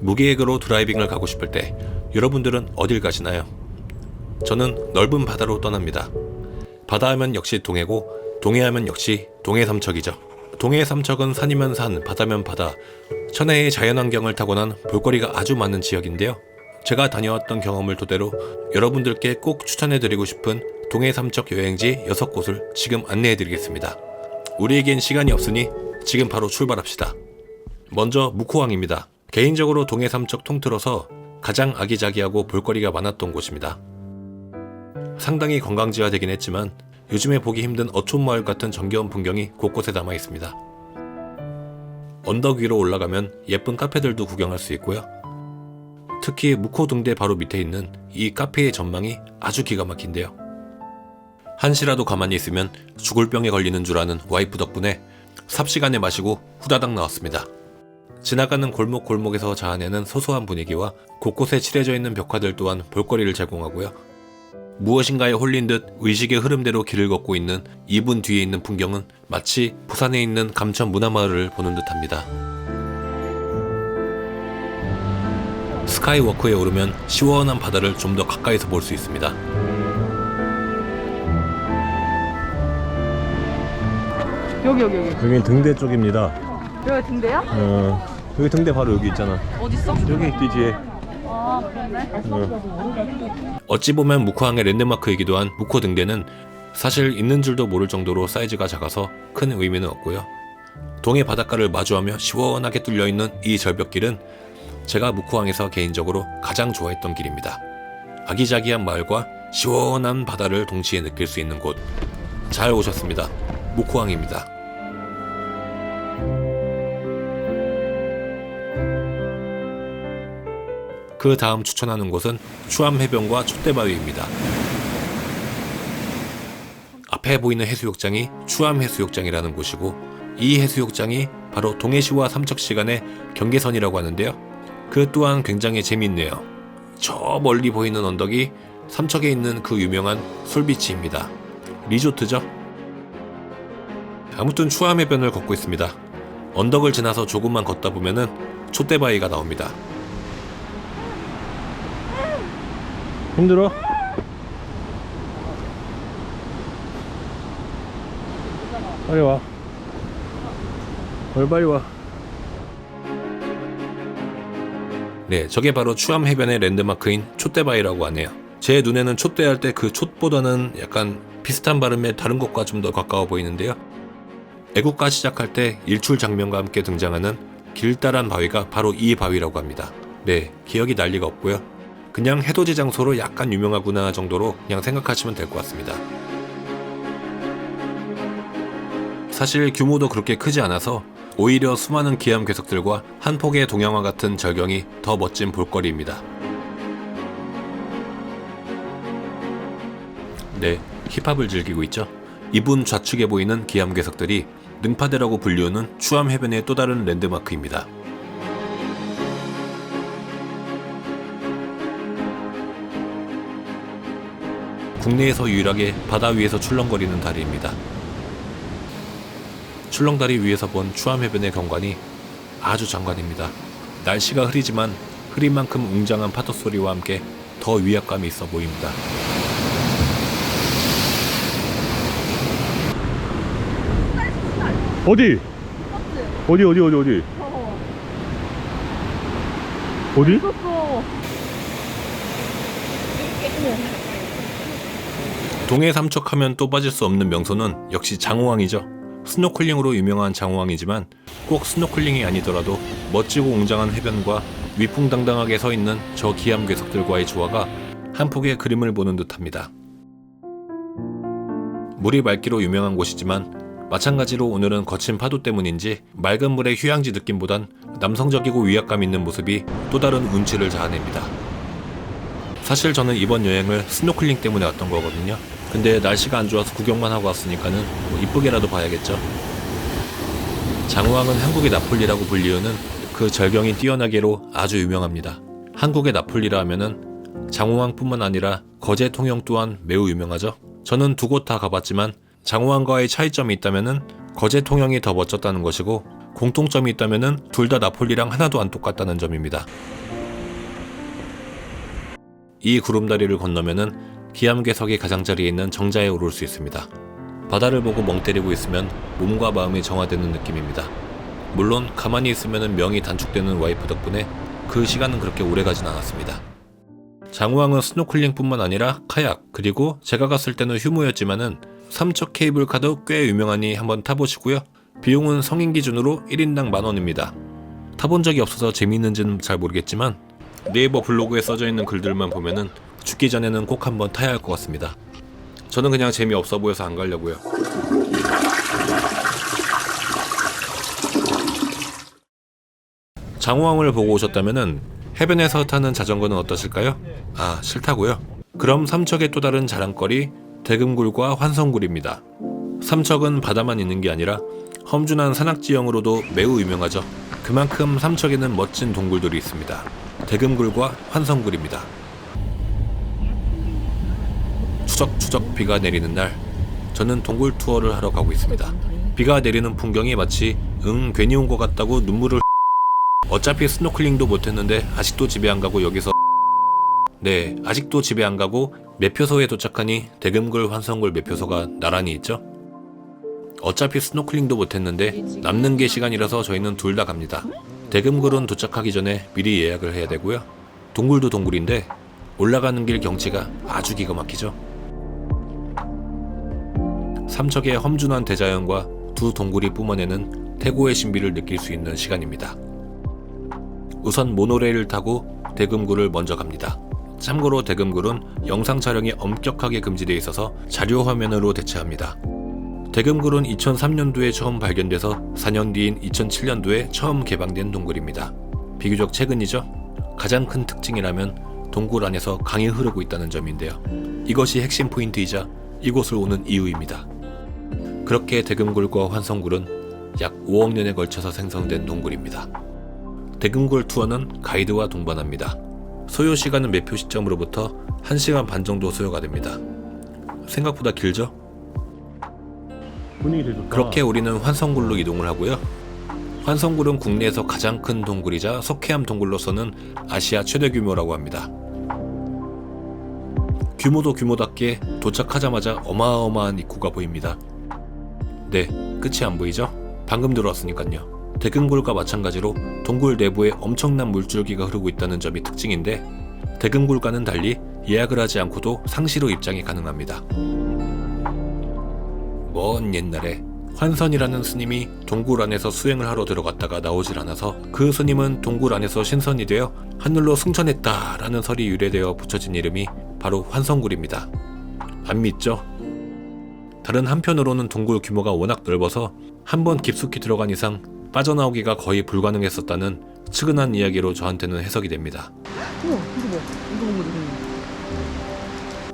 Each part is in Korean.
무계획으로 드라이빙을 가고 싶을 때 여러분들은 어딜 가시나요? 저는 넓은 바다로 떠납니다. 바다 하면 역시 동해고 동해 하면 역시 동해 삼척이죠. 동해 삼척은 산이면 산, 바다면 바다, 천혜의 자연환경을 타고난 볼거리가 아주 많은 지역인데요. 제가 다녀왔던 경험을 토대로 여러분들께 꼭 추천해드리고 싶은 동해 삼척 여행지 6곳을 지금 안내해드리겠습니다. 우리에겐 시간이 없으니 지금 바로 출발합시다. 먼저 묵호항입니다. 개인적으로 동해 삼척 통틀어서 가장 아기자기하고 볼거리가 많았던 곳입니다. 상당히 관광지화되긴 했지만 요즘에 보기 힘든 어촌마을 같은 정겨운 풍경이 곳곳에 남아 있습니다. 언덕 위로 올라가면 예쁜 카페들도 구경할 수 있고요. 특히 묵호등대 바로 밑에 있는 이 카페의 전망이 아주 기가 막힌데요. 한시라도 가만히 있으면 죽을 병에 걸리는 줄 아는 와이프 덕분에 삽시간에 마시고 후다닥 나왔습니다. 지나가는 골목 골목에서 자아내는 소소한 분위기와 곳곳에 칠해져 있는 벽화들 또한 볼거리를 제공하고요. 무엇인가에 홀린 듯 의식의 흐름대로 길을 걷고 있는 이분 뒤에 있는 풍경은 마치 부산에 있는 감천 문화마을을 보는 듯합니다. 스카이워크에 오르면 시원한 바다를 좀 더 가까이서 볼 수 있습니다. 여기 여기 여기 여긴 등대 쪽입니다. 여기 등대야? 어, 여기 등대 바로 여기 있잖아. 어딨어? 여기 뒤지에. 아 어. 어찌 보면 묵호항의 랜드마크이기도 한 묵호 등대는 사실 있는 줄도 모를 정도로 사이즈가 작아서 큰 의미는 없고요. 동해 바닷가를 마주하며 시원하게 뚫려 있는 이 절벽길은 제가 묵호항에서 개인적으로 가장 좋아했던 길입니다. 아기자기한 마을과 시원한 바다를 동시에 느낄 수 있는 곳. 잘 오셨습니다. 묵호항입니다. 그 다음 추천하는 곳은 추암해변과 촛대바위입니다. 앞에 보이는 해수욕장이 추암해수욕장이라는 곳이고 이 해수욕장이 바로 동해시와 삼척시 간의 경계선이라고 하는데요. 그 또한 굉장히 재미있네요. 저 멀리 보이는 언덕이 삼척에 있는 그 유명한 솔비치입니다. 리조트죠. 아무튼 추암해변을 걷고 있습니다. 언덕을 지나서 조금만 걷다 보면은 촛대바위가 나옵니다. 힘들어? 빨리 와. 빨리 빨리 와. 네, 저게 바로 추암 해변의 랜드마크인 촛대바위라고 하네요. 제 눈에는 촛대 할 때 그 촛보다는 약간 비슷한 발음의 다른 것과 좀 더 가까워 보이는데요. 애국가 시작할 때 일출 장면과 함께 등장하는 길다란 바위가 바로 이 바위라고 합니다. 네, 기억이 날 리가 없고요. 그냥 해돋이 장소로 약간 유명하구나 정도로 그냥 생각하시면 될 것 같습니다. 사실 규모도 그렇게 크지 않아서 오히려 수많은 기암 괴석들과 한 폭의 동양화 같은 절경이 더 멋진 볼거리입니다. 네, 힙합을 즐기고 있죠. 이분 좌측에 보이는 기암 괴석들이 능파대라고 불리우는 추암 해변의 또 다른 랜드마크입니다. 국내에서 유일하게 바다 위에서 출렁거리는 다리입니다. 출렁다리 위에서 본 추암해변의 경관이 아주 장관입니다. 날씨가 흐리지만 흐린 만큼 웅장한 파도 소리와 함께 더 위압감이 있어 보입니다. 어디? 어디 어디 어디 어디? 어디? 동해 삼척하면 또 빠질 수 없는 명소는 역시 장호항이죠. 스노클링으로 유명한 장호항이지만 꼭 스노클링이 아니더라도 멋지고 웅장한 해변과 위풍당당하게 서 있는 저 기암 괴석들과의 조화가 한 폭의 그림을 보는 듯합니다. 물이 맑기로 유명한 곳이지만 마찬가지로 오늘은 거친 파도 때문인지 맑은 물의 휴양지 느낌보단 남성적이고 위압감 있는 모습이 또 다른 운치를 자아냅니다. 사실 저는 이번 여행을 스노클링 때문에 왔던 거거든요. 근데 날씨가 안 좋아서 구경만 하고 왔으니까는 뭐 이쁘게라도 봐야겠죠. 장호항은 한국의 나폴리라고 불리우는 그 절경이 뛰어나게로 아주 유명합니다. 한국의 나폴리라 하면은 장호항뿐만 아니라 거제 통영 또한 매우 유명하죠. 저는 두 곳 다 가봤지만 장호항과의 차이점이 있다면은 거제 통영이 더 멋졌다는 것이고 공통점이 있다면은 둘 다 나폴리랑 하나도 안 똑같다는 점입니다. 이 구름다리를 건너면은 기암괴석이 가장자리에 있는 정자에 오를 수 있습니다. 바다를 보고 멍 때리고 있으면 몸과 마음이 정화되는 느낌입니다. 물론 가만히 있으면 명이 단축되는 와이프 덕분에 그 시간은 그렇게 오래 가진 않았습니다. 장우항은 스노클링뿐만 아니라 카약 그리고 제가 갔을 때는 휴무였지만은 삼척 케이블카도 꽤 유명하니 한번 타보시고요. 비용은 성인 기준으로 1인당 만 원입니다. 타본 적이 없어서 재미있는지는 잘 모르겠지만 네이버 블로그에 써져 있는 글들만 보면은 죽기 전에는 꼭 한번 타야 할 것 같습니다. 저는 그냥 재미없어 보여서 안 가려고요. 장호항을 보고 오셨다면은 해변에서 타는 자전거는 어떠실까요? 아 싫다고요? 그럼 삼척의 또 다른 자랑거리 대금굴과 환성굴입니다. 삼척은 바다만 있는 게 아니라 험준한 산악지형으로도 매우 유명하죠. 그만큼 삼척에는 멋진 동굴들이 있습니다. 대금굴과 환성굴입니다. 추적추적 비가 내리는 날, 저는 동굴 투어를 하러 가고 있습니다. 비가 내리는 풍경이 마치 응 괜히 온 것 같다고 눈물을 어차피 스노클링도 못했는데 아직도 집에 안 가고 여기서 네 아직도 집에 안 가고 매표소에 도착하니 대금굴 환성굴 매표소가 나란히 있죠. 어차피 스노클링도 못했는데 남는 게 시간이라서 저희는 둘 다 갑니다. 대금굴은 도착하기 전에 미리 예약을 해야 되고요. 동굴도 동굴인데 올라가는 길 경치가 아주 기가 막히죠. 삼척의 험준한 대자연과 두 동굴이 뿜어내는 태고의 신비를 느낄 수 있는 시간입니다. 우선 모노레일을 타고 대금굴을 먼저 갑니다. 참고로 대금굴은 영상 촬영이 엄격하게 금지되어 있어서 자료 화면으로 대체합니다. 대금굴은 2003년도에 처음 발견돼서 4년 뒤인 2007년도에 처음 개방된 동굴입니다. 비교적 최근이죠. 가장 큰 특징이라면 동굴 안에서 강이 흐르고 있다는 점인데요. 이것이 핵심 포인트이자 이곳을 오는 이유입니다. 그렇게 대금굴과 환성굴은 약 5억 년에 걸쳐서 생성된 동굴입니다. 대금굴 투어는 가이드와 동반합니다. 소요 시간은 매표 시점으로부터 1시간 반 정도 소요가 됩니다. 생각보다 길죠? 그렇게 우리는 환성굴로 이동을 하고요. 환성굴은 국내에서 가장 큰 동굴이자 석회암 동굴로서는 아시아 최대 규모라고 합니다. 규모도 규모답게 도착하자마자 어마어마한 입구가 보입니다. 네, 끝이 안 보이죠? 방금 들어왔으니까요. 대금굴과 마찬가지로 동굴 내부에 엄청난 물줄기가 흐르고 있다는 점이 특징인데 대금굴과는 달리 예약을 하지 않고도 상시로 입장이 가능합니다. 먼 옛날에 환선이라는 스님이 동굴 안에서 수행을 하러 들어갔다가 나오질 않아서 그 스님은 동굴 안에서 신선이 되어 하늘로 승천했다라는 설이 유래되어 붙여진 이름이 바로 환성굴입니다. 안 믿죠? 다른 한편으로는 동굴 규모가 워낙 넓어서 한 번 깊숙이 들어간 이상 빠져나오기가 거의 불가능했었다는 측은한 이야기로 저한테는 해석이 됩니다. 이거 뭐 거지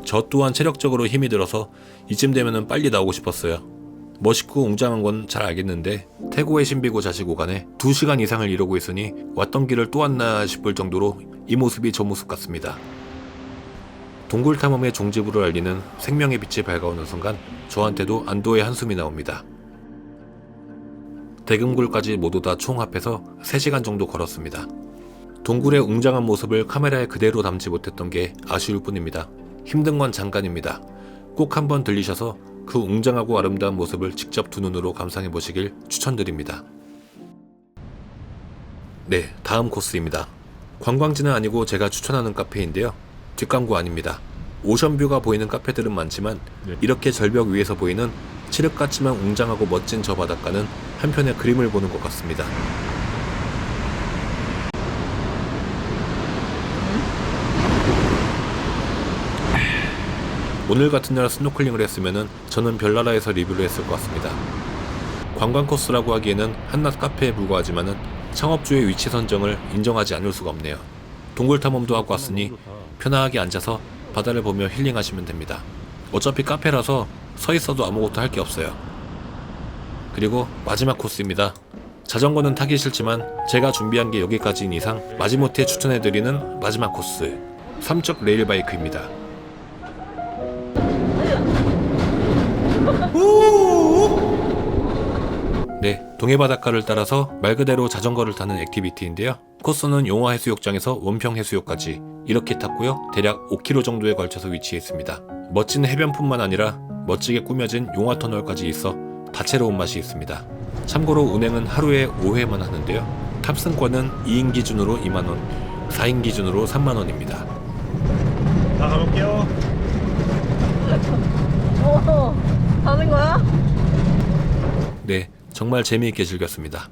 저 또한 체력적으로 힘이 들어서 이쯤 되면은 빨리 나오고 싶었어요. 멋있고 웅장한 건 잘 알겠는데 태고의 신비고 자시고 간에 2시간 이상을 이러고 있으니 왔던 길을 또 왔나 싶을 정도로 이 모습이 저 모습 같습니다. 동굴 탐험의 종지부를 알리는 생명의 빛이 밝아오는 순간 저한테도 안도의 한숨이 나옵니다. 대금굴까지 모두 다 총 합해서 3시간 정도 걸었습니다. 동굴의 웅장한 모습을 카메라에 그대로 담지 못했던 게 아쉬울 뿐입니다. 힘든 건 잠깐입니다. 꼭 한번 들리셔서 그 웅장하고 아름다운 모습을 직접 두 눈으로 감상해 보시길 추천드립니다. 네, 다음 코스입니다. 관광지는 아니고 제가 추천하는 카페인데요. 뒷광고 아닙니다. 오션뷰가 보이는 카페들은 많지만 네. 이렇게 절벽 위에서 보이는 칠흑 같지만 웅장하고 멋진 저 바닷가는 한편의 그림을 보는 것 같습니다. 오늘 같은 날 스노클링을 했으면 저는 별나라에서 리뷰를 했을 것 같습니다. 관광 코스라고 하기에는 한낱 카페에 불과하지만은 창업주의 위치 선정을 인정하지 않을 수가 없네요. 동굴 탐험도 하고 왔으니 편하게 앉아서 바다를 보며 힐링하시면 됩니다. 어차피 카페라서 서 있어도 아무것도 할 게 없어요. 그리고 마지막 코스입니다. 자전거는 타기 싫지만 제가 준비한 게 여기까지인 이상 마지못해 추천해드리는 마지막 코스 삼척 레일바이크입니다. 동해 바닷가를 따라서 말 그대로 자전거를 타는 액티비티인데요. 코스는 용화 해수욕장에서 원평 해수욕까지 이렇게 탔고요. 대략 5km 정도에 걸쳐서 위치해 있습니다. 멋진 해변뿐만 아니라 멋지게 꾸며진 용화 터널까지 있어 다채로운 맛이 있습니다. 참고로 운행은 하루에 5회만 하는데요. 탑승권은 2인 기준으로 2만원, 4인 기준으로 3만원입니다. 다 가볼게요. 어, 가는 거야? 네, 정말 재미있게 즐겼습니다.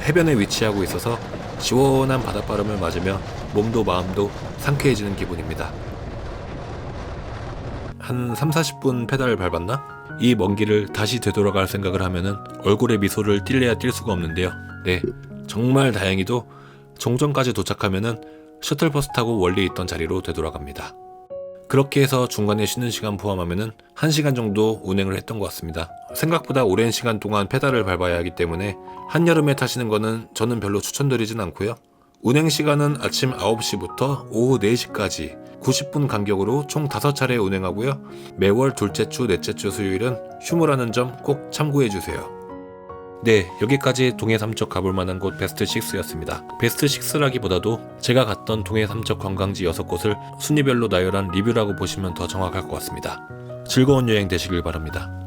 해변에 위치하고 있어서 시원한 바닷바람을 맞으며 몸도 마음도 상쾌해지는 기분입니다. 한 3, 40분 페달을 밟았나? 이 먼 길을 다시 되돌아갈 생각을 하면은 얼굴에 미소를 띨래야 띨 수가 없는데요. 네, 정말 다행히도 종점까지 도착하면은 셔틀버스 타고 원래 있던 자리로 되돌아갑니다. 그렇게 해서 중간에 쉬는 시간 포함하면은 1시간 정도 운행을 했던 것 같습니다. 생각보다 오랜 시간 동안 페달을 밟아야 하기 때문에 한여름에 타시는 거는 저는 별로 추천드리진 않고요. 운행 시간은 아침 9시부터 오후 4시까지 90분 간격으로 총 5차례 운행하고요. 매월 둘째 주, 넷째 주 수요일은 휴무라는 점 꼭 참고해 주세요. 네, 여기까지 동해 삼척 가볼 만한 곳 베스트 6였습니다. 베스트 6라기보다도 제가 갔던 동해 삼척 관광지 6곳을 순위별로 나열한 리뷰라고 보시면 더 정확할 것 같습니다. 즐거운 여행 되시길 바랍니다.